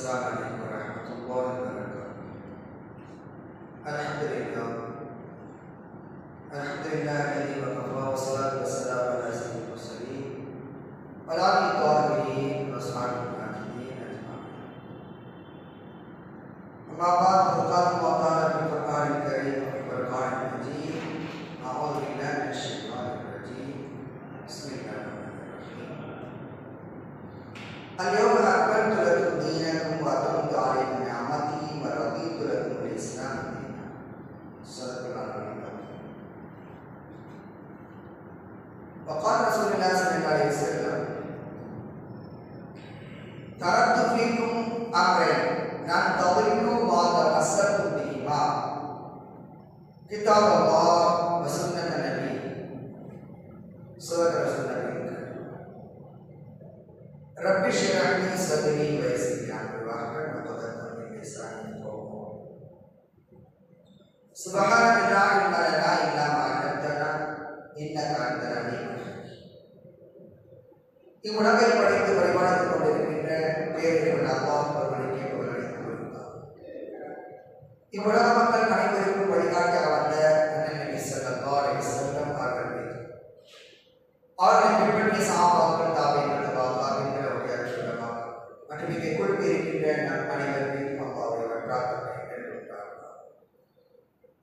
是啊，那个啊，从高头那个。وقال رسول الله صلى الله عليه وسلم تركت فيكم أمرين لن تضلوا ما بهما. كتاب الله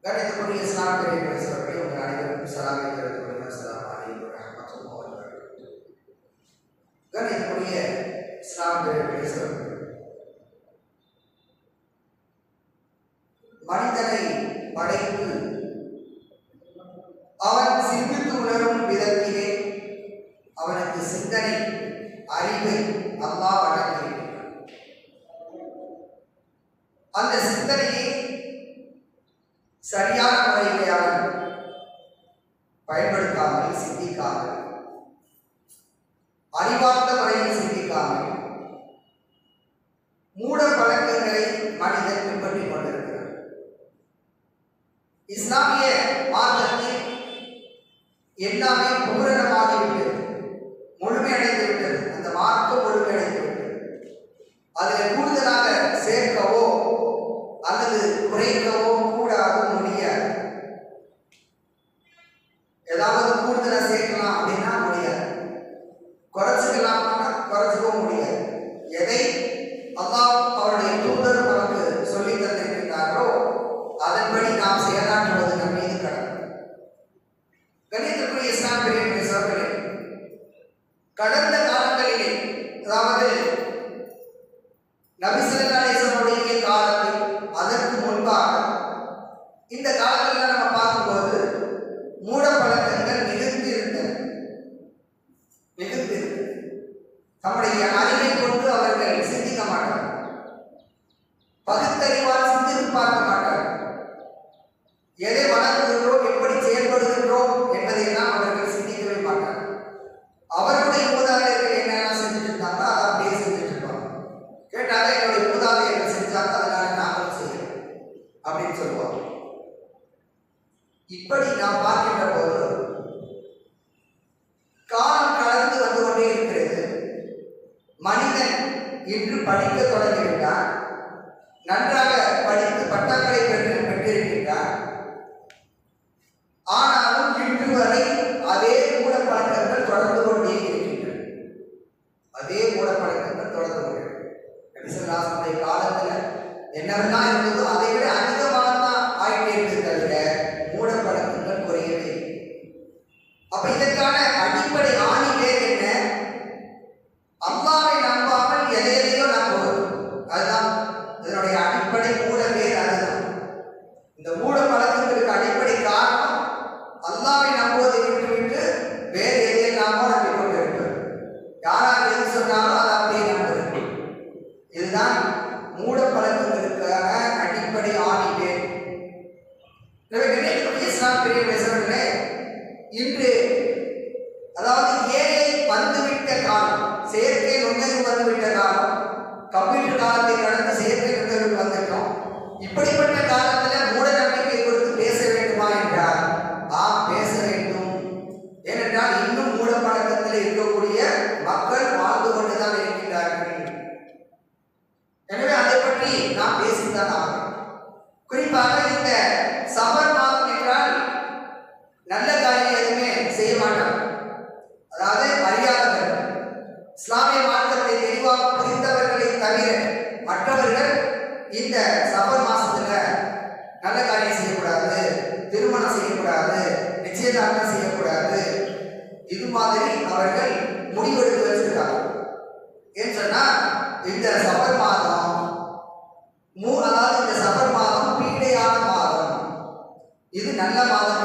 करे तो कोई इस्लाम करे कोई सलाम करे उनका आगे सलाम करे तो कोई सलाम आगे रहमतुल्लाह करे तो कोई इस्लाम करे कोई सलाम அதில் கூடுதலாக சேர்க்கவோ அல்லது குறைக்கவோ அவர் அடிப்படை காரணம் அல்லாவின் மற்றவர்கள் இந்த சபர் மாசத்துல நல்ல காரியம் செய்யக்கூடாது திருமணம் செய்யக்கூடாது நிச்சயதார்த்தம் செய்யக்கூடாது இது மாதிரி அவர்கள் முடிவெடுத்து வச்சிருக்காங்க. ஏன்னு சொன்னா இந்த சபர் மாதம் மூ அதாவது இந்த சபர் மாதம் பீடையான மாதம். இது நல்ல மாதம்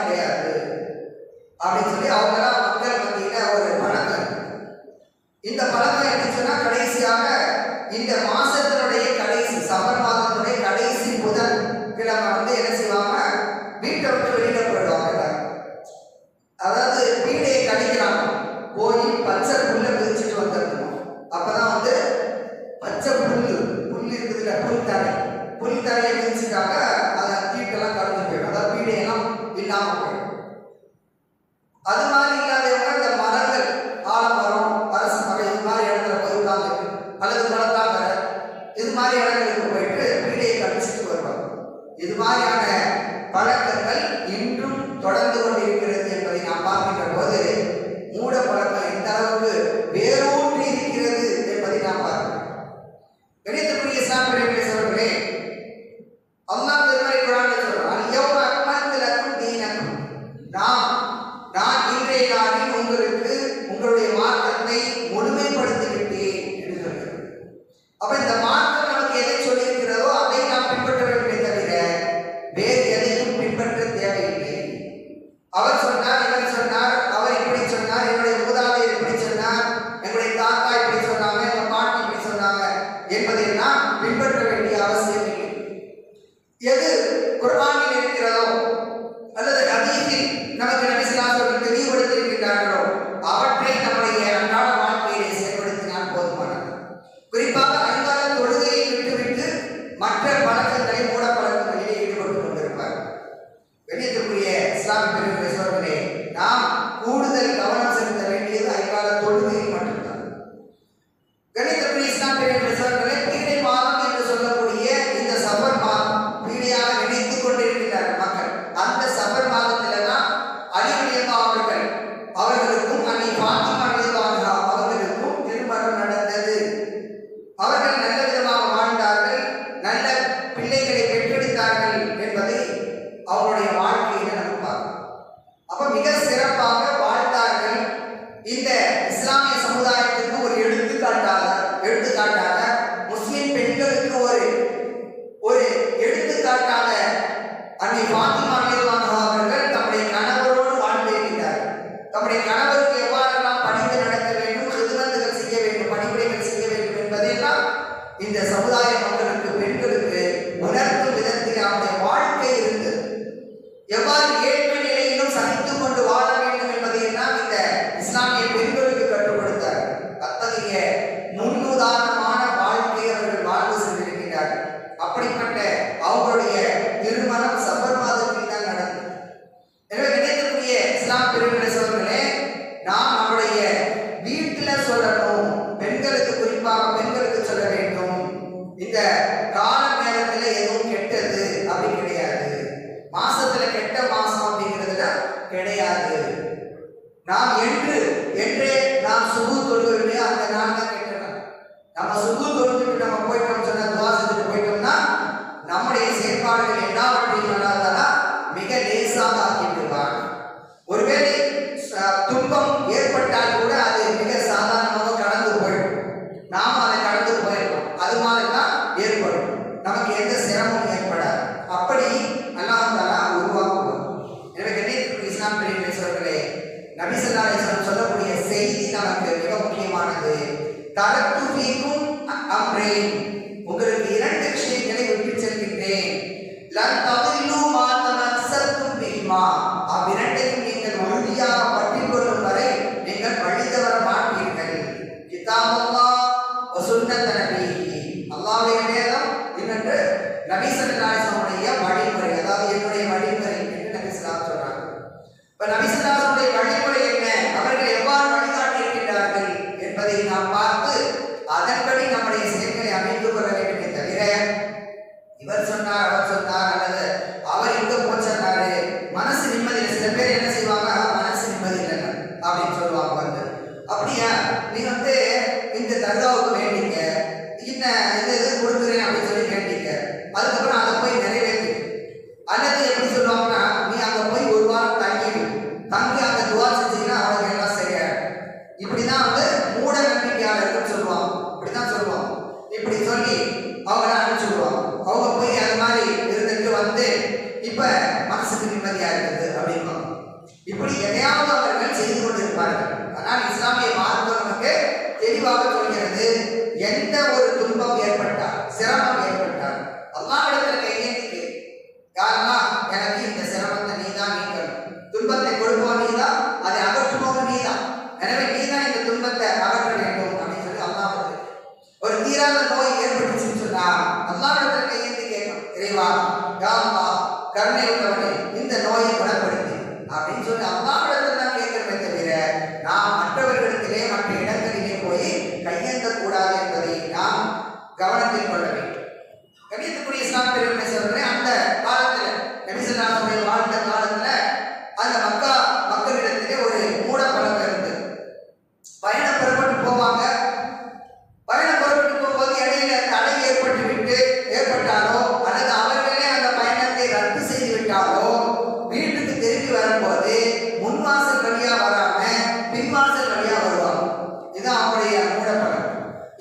But I'm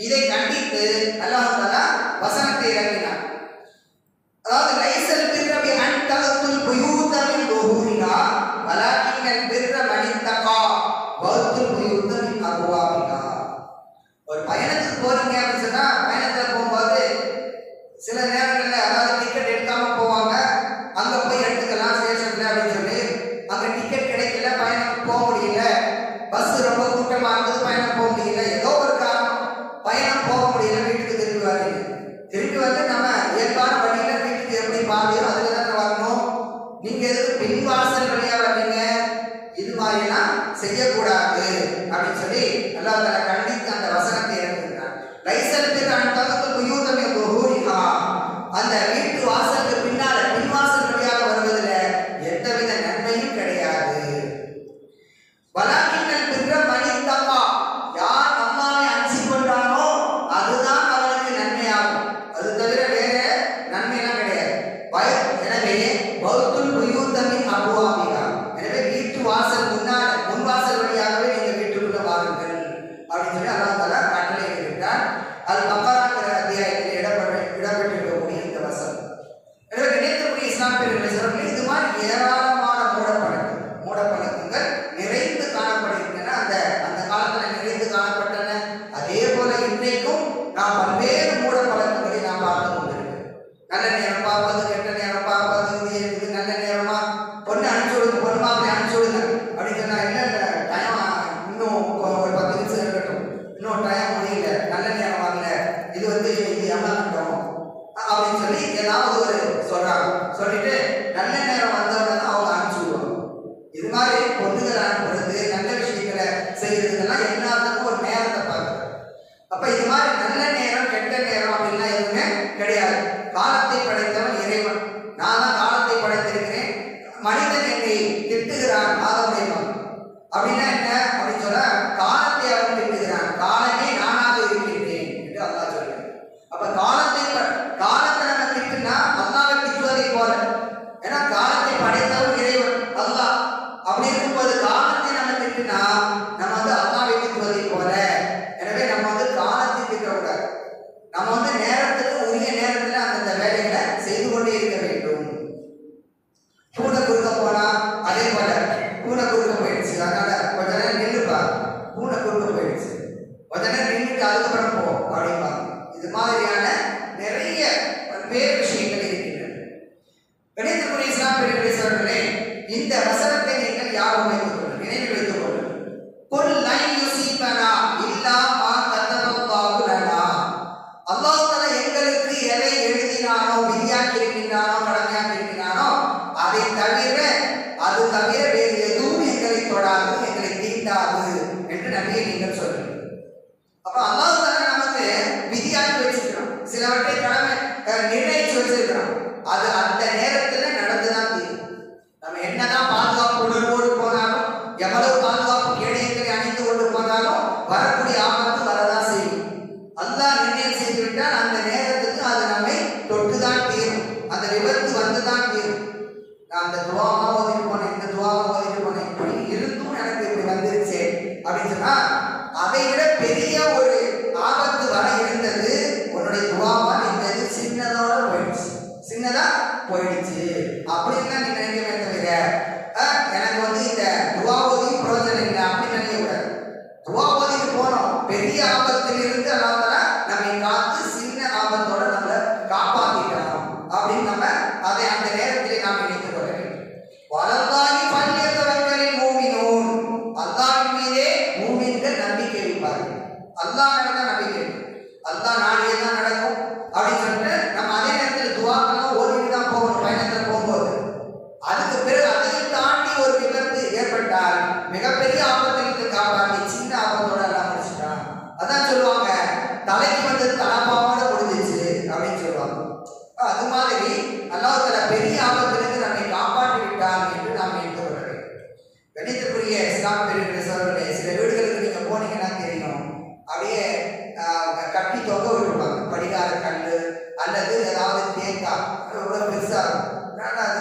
இதை கண்டித்து அல்லாஹால வசனத்தை இறங்கினார் அதாவது So it is. அப்படின்னு சொன்னா அதை விட எல்லாம் பெரிய சொல்றே சில வீடுகளுக்கு நீங்க போனீங்கன்னா தெரியும். அப்படியே கட்டி தொங்க விட்டுருப்பாங்க படிகார கல் அல்லது ஏதாவது தேங்காய். பெருசா இருக்கும். அது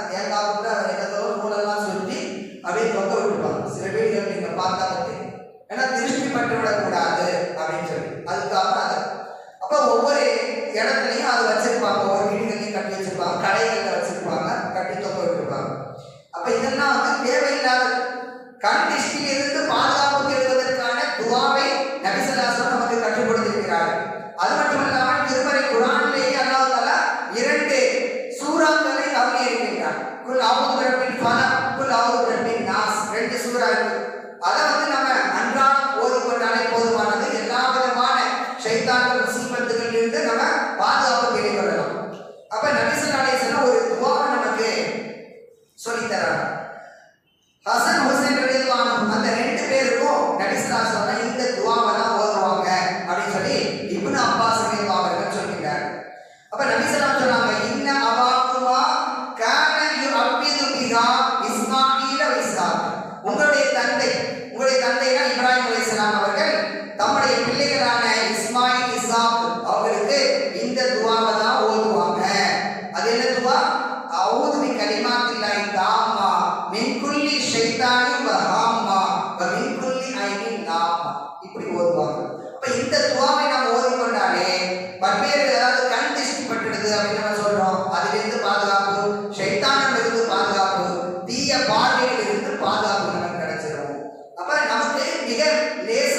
Liga, lê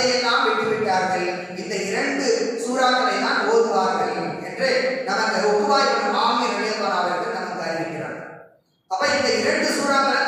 பட்டதையெல்லாம் விட்டுவிட்டார்கள். இந்த இரண்டு சூறாக்களை தான் ஓதுவார்கள் என்று நமக்கு ஒப்புவாய் ஆமிர் அவர்கள் நமக்கு அறிவிக்கிறார். அப்ப இந்த இரண்டு சூறாக்களை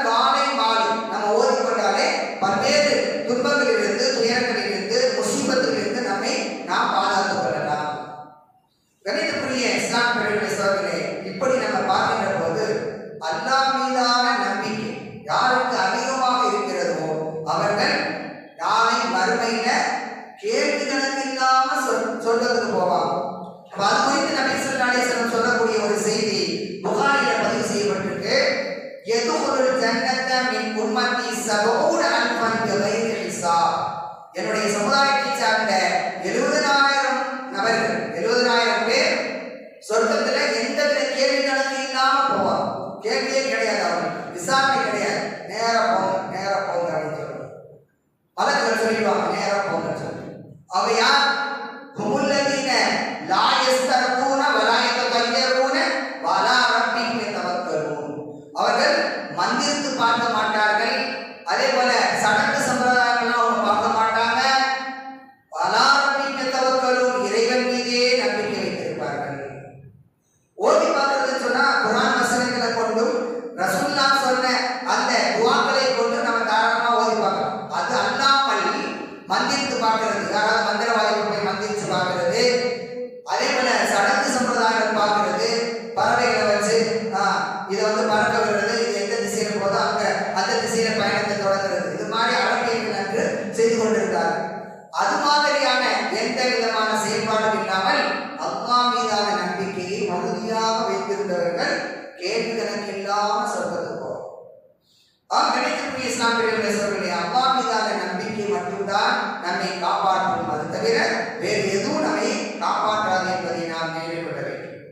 இஸ்லாமியர்கள் பேசக்கூடிய அல்லா மீதான நம்பிக்கை மட்டும்தான் நம்மை காப்பாற்றும். அது தவிர வேறு எதுவும் நம்மை காப்பாற்றாது என்பதை நாம் நினைவு கொள்ள வேண்டும்.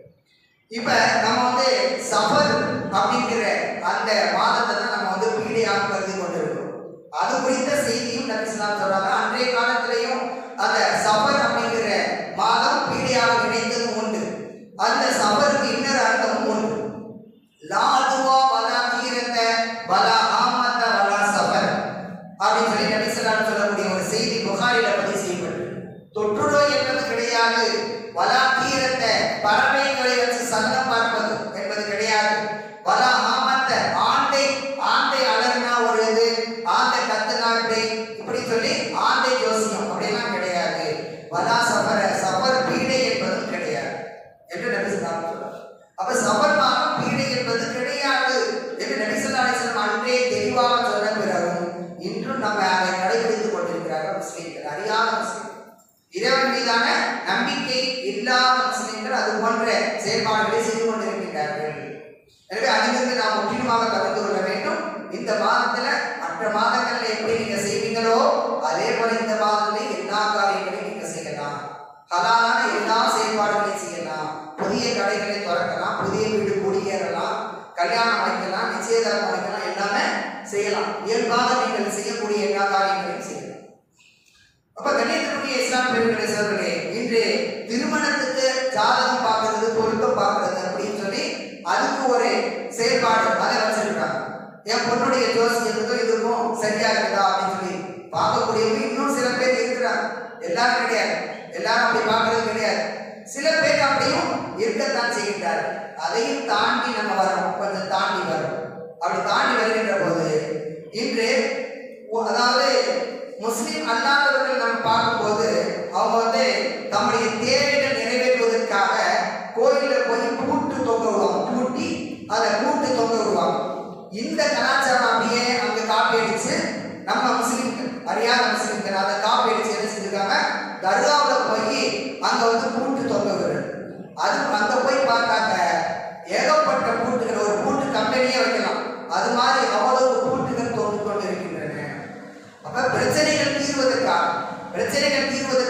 இப்ப ஆந்தை ஜோசியம் அப்படிலாம் கிடையாது. வதா என் பொண்ணுடைய ஜோசியத்துக்கும் இதுக்கும் சரியா இருக்குதா அப்படின்னு சொல்லி பார்க்கக்கூடியவங்க இன்னும் சில பேர் இருக்கிறாங்க. எல்லாரும் கிடையாது. எல்லாரும் அப்படி பார்க்கறது கிடையாது. சில பேர் அப்படியும் இருக்கத்தான் செய்கின்றார் அதையும் தாண்டி நம்ம வரோம் கொஞ்சம் தாண்டி வரோம் அப்படி தாண்டி வருகின்ற போது இன்று அதாவது முஸ்லீம் அல்லாதவர்கள் நம்ம பார்க்கும்போது அவங்க வந்து தம்முடைய தேவைகள் பார்த்தாக்க ஏகப்பட்ட பூட்டுகள் ஒரு பூட்டு கம்பெனியே வைக்கலாம். அது மாதிரி அவ்வளவு பூட்டுகள் தோன்று கொண்டு இருக்கின்றன அப்ப பிரச்சனைகள் தீர்வதற்காக பிரச்சனைகள் தீர்வதற்கு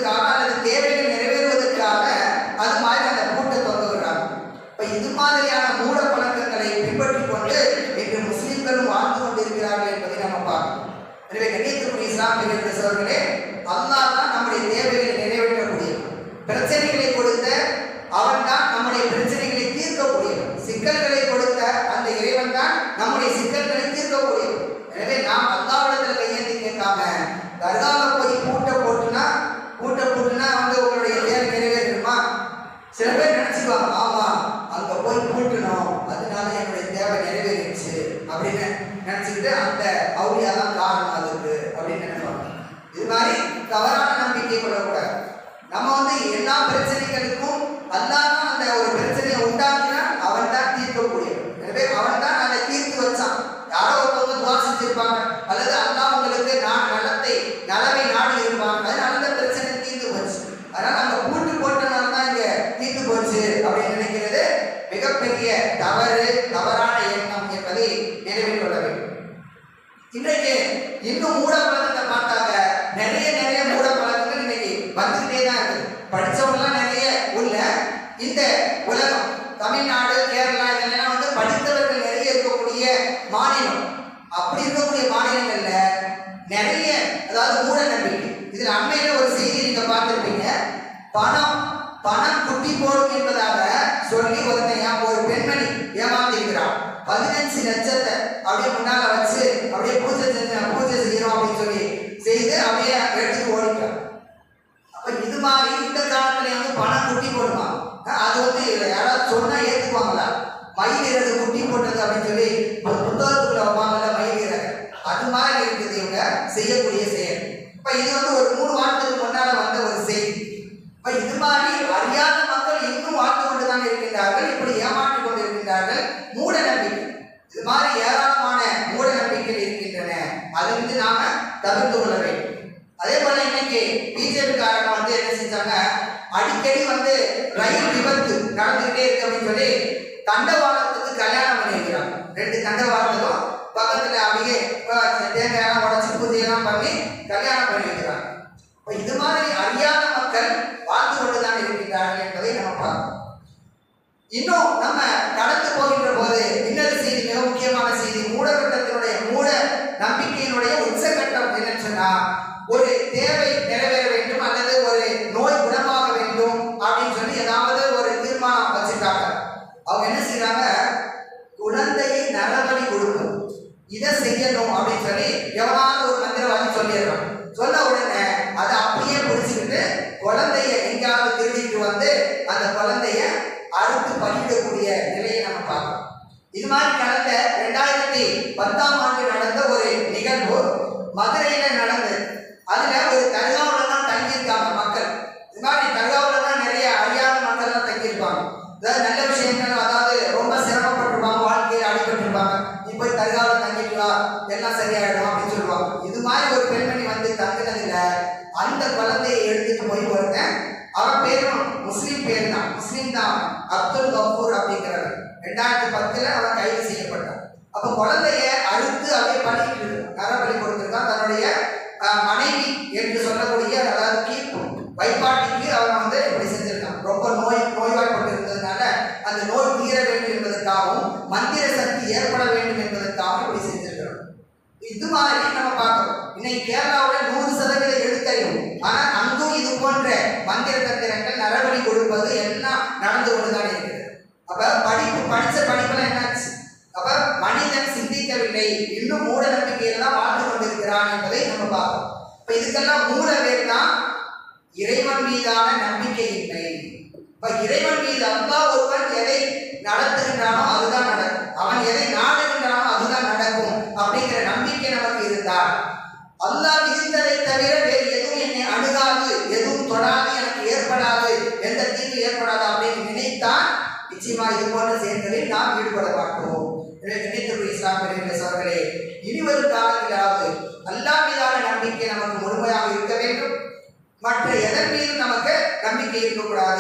அவங்க என்ன செய்யறாங்க குழந்தையை நரபலி கொடுக்கணும் இதை செய்யணும் அப்படின்னு சொல்லி எவனாவது ஒரு மந்திரவாதி சொல்லிடுறோம் சொல்ல உடனே அதை அப்படியே பிடிச்சிக்கிட்டு குழந்தைய எங்கேயாவது திருடிட்டு வந்து அந்த குழந்தைய அறுத்து பண்ணிக்கக்கூடிய நிலையை நம்ம பார்க்கணும். இது மாதிரி கடந்த ரெண்டாயிரத்தி பத்தாம் ஆண்டு bipartisan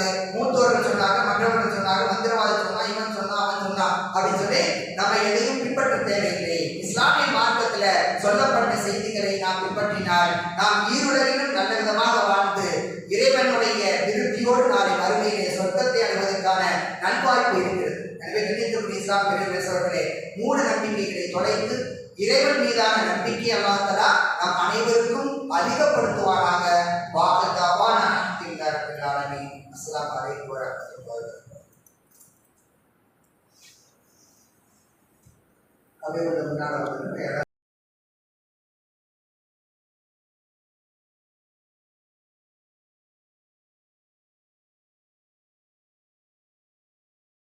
grande, junto